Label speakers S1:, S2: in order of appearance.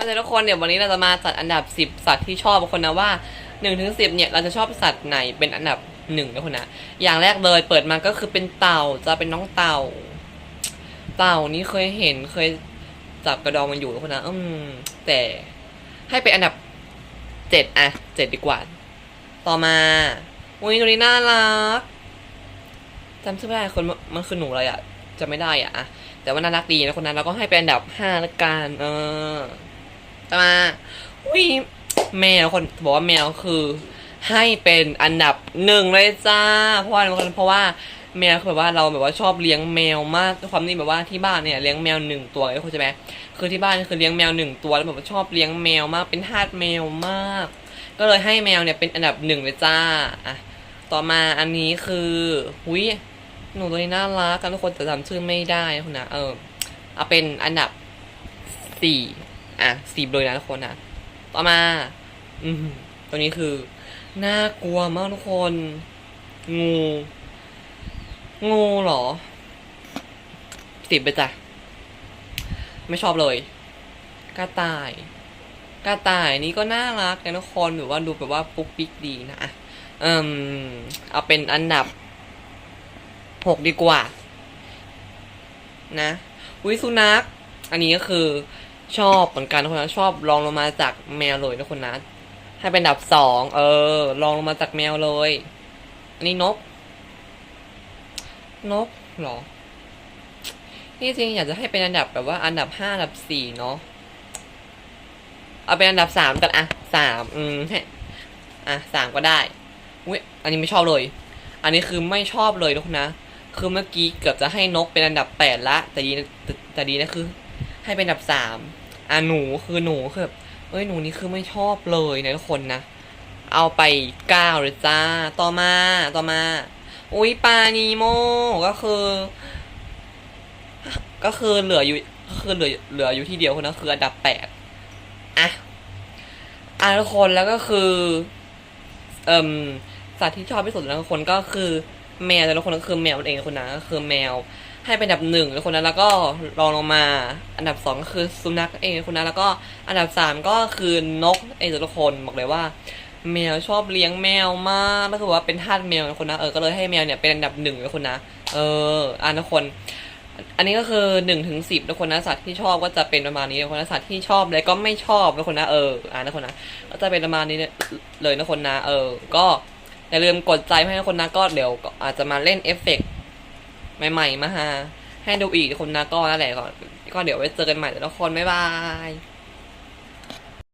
S1: มาเลยทุกคนเดี๋ยววันนี้เราจะมาจัดอันดับ 10 สัตว์ที่ชอบบางคนนะว่า1ถึง10เนี่ยเราจะชอบสัตว์ไหนเป็นอันดับหนึ่งนะคนนะอย่างแรกเลยเปิดมาก็คือเป็นเต่าจะเป็นน้องเต่า เต่านี้เคยเห็นเคยจับกระดองมันอยู่นะคนนะอืมแต่ให้เป็นอันดับเจ็ดอะเจ็ดดีกว่า ต่อมาอุ้ยตัวนี้น่ารักจำชื่อไม่ได้คนมันคือหนูอะไรอะจะไม่ได้อะอะแต่ว่าน่ารักดีนะคนนั้นเราก็ให้เป็นอันดับห้าละกันเออ ต่อมาวิแมวคนบอกว่าแมวคือให้เป็นอันดับหนึ่งเลยจ้า เพราะว่าเพราะว่าแมวคือแบบว่าเราแบบว่าชอบเลี้ยงแมวมากความที่แบบว่าที่บ้านเนี่ยเลี้ยงแมวหนึ่งตัวเข้าใจไหมคือที่บ้านคือเลี้ยงแมวหนึ่งตัวแล้วแบบว่าชอบเลี้ยงแมวมากเป็นทาสแมวมาก ก็เลยให้แมวเนี่ยเป็นอันดับหนึ่งเลยจ้าอะต่อมาอันนี้คือหุยหนูตัวนี้น่ารักกันทุกคนแต่จำชื่อไม่ได้คุณนะเออเอาเป็นอันดับสี่ อะสีเลยนะทุกคนนะต่อมา อืมตัวนี้คือ น่ากลัวมากทุกคน งู งูเหรอสิบไปจ้ะ ไม่ชอบเลย กระต่าย กระต่ายนี้ก็น่ารักนะทุกคนแบบว่าดูแบบว่าปุ๊กปิ๊กดีนะอะเอืมเอาเป็นอันดับหกดีกว่า นะ วิสุนัข อันนี้ก็คือ ชอบเหมือนกันทุกคนนะชอบลองลงมาจากแมวเลยทุกคนนะให้เป็นอันดับสองเออลองลงมาจากแมวเลย อันนี้นก นกเหรอที่จริงอยากจะให้เป็นอันดับแบบว่าอันดับห้าอันดับสี่เนาะเอาเป็นอันดับสามกันอะสามอืมให้อะสามก็ได้อุ้ยอันนี้ไม่ชอบเลย อันนี้คือไม่ชอบเลยทุกคนนะ คือเมื่อกี้เกือบจะให้นกเป็นอันดับแปดละแต่ดีแต่ดีนะคือ ให้เป็นอันดับสาม อะหนูคือหนูคือแบบเอ้ยหนูนี่คือไม่ชอบเลยนะทุกคนนะ เอาไปเก้าเลยจ้า ต่อมาต่อมา อุ้ยปลานีโมก็คือ ก็คือเหลืออยู่ก็คือเหลือเหลืออยู่ที่เดียวคนนั้นคืออันดับแปดอะอะทุกคนแล้วก็คือเอ่มสัตว์ที่ชอบที่สุดแล้วทุกคนก็คือแมวแต่ละคนก็คือแมวนั่นเองคนนะก็คือแมว ให้เป็นอันดับหนึ่งทุกคนนะแล้วก็รองลงมา อันดับสองก็คือสุนัขเองทุกคนนะแล้วก็อันดับสามก็คือนกเองทุกคนบอกเลยว่า แมวชอบเลี้ยงแมวมากแล้วคือว่าเป็นทาสแมวคนนะเออก็เลยให้แมวเนี่ยเป็นอันดับหนึ่งทุกคนนะเอออะทุกคน อันนี้ก็คือหนึ่งถึงสิบทุกคนนะสัตว์ที่ชอบก็จะเป็นประมาณนี้ทุกคนนะสัตว์ที่ชอบแล้วก็ไม่ชอบทุกคนนะเอออ่าทุกคนนะก็จะเป็นประมาณนี้เลยทุกคนนะเออ ก็อย่าลืมกดใจให้คนนะก็เดี๋ยวอาจจะมาเล่นเอฟเฟกต์ ใหม่ๆมาฮะให้ดูอีกคนนะก็นั่นแหละก็ก็เดี๋ยวไว้เจอกันใหม่แต่ละคนบ๊ายบาย